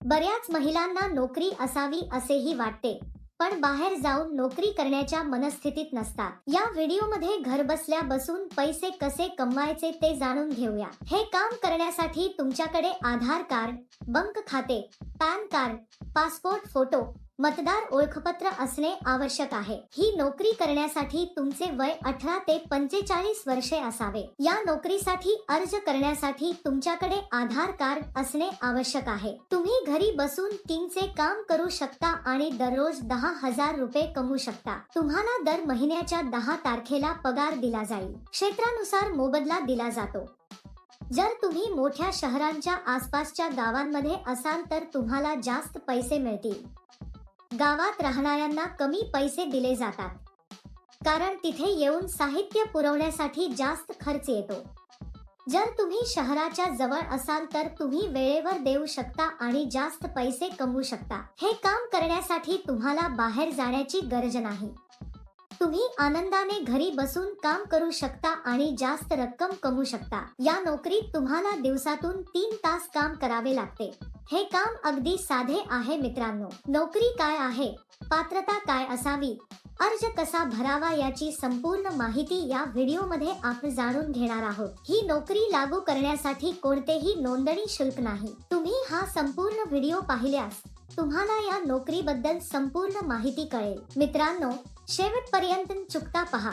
बऱ्याच महिलांना नोकरी असावी असेही वाटते पण बाहेर जाऊन नोकरी करण्याच्या मनस्थितीत नसतात. या व्हिडिओमध्ये घर बसल्या बसून पैसे कसे कमवायचे ते जाणून घेऊया. हे काम करण्यासाठी तुमच्याकडे आधार कार्ड बँक खाते पॅन कार्ड पासपोर्ट फोटो मतदार ओळखपत्र असणे आवश्यक आहे. ही नोकरी करण्यासाठी तुमचे वय अठरा ते पंचेचाळीस वर्षे असावे. या नोकरीसाठी अर्ज करण्यासाठी तुमच्याकडे आधार कार्ड असणे आवश्यक आहे. तुम्ही घरी बसून टीमचे काम करू शकता आणि दररोज दहा हजार रुपये कमवू शकता. तुम्हाला दर महिन्याच्या दहा तारखेला पगार दिला जाईल. क्षेत्रानुसार मोबदला दिला जातो. जर तुम्ही मोठ्या शहरांच्या आसपासच्या गावांमध्ये असाल तर तुम्हाला जास्त पैसे मिळतील. गावात राहणाऱ्यांना कमी पैसे दिले जातात. कारण तिथे येऊन साहित्य पुरवण्यासाठी जास्त खर्च येतो. जर तुम्ही शहराच्या जवळ असाल तर तुम्ही वेळेवर देऊ शकता आणि जास्त पैसे कमवू शकता. हे काम करण्यासाठी तुम्हाला बाहेर जाण्याची गरज नाही. तुम्ही आनंदाने घरी बसून काम करू शकता आणि जास्त रक्कम कमवू शकता. या नोकरीत तुम्हाला दिवसातून तीन तास काम करावे लागते. हे काम अगदी साधे आहे मित्रांनो. नोकरी काय आहे? पात्रता काय असावी? अर्ज कसा भरावा याची संपूर्ण माहिती या व्हिडिओमध्ये आपण जाणून घेणार आहोत. ही नोकरी लागू करण्यासाठी कोणतेही नोंदणी शुल्क नाही. तुम्ही हा संपूर्ण व्हिडिओ पाहिल्यास तुम्हाला या नोकरीबद्दल संपूर्ण माहिती कळेल. मित्रांनो शेवटपर्यंत चुकता पहा.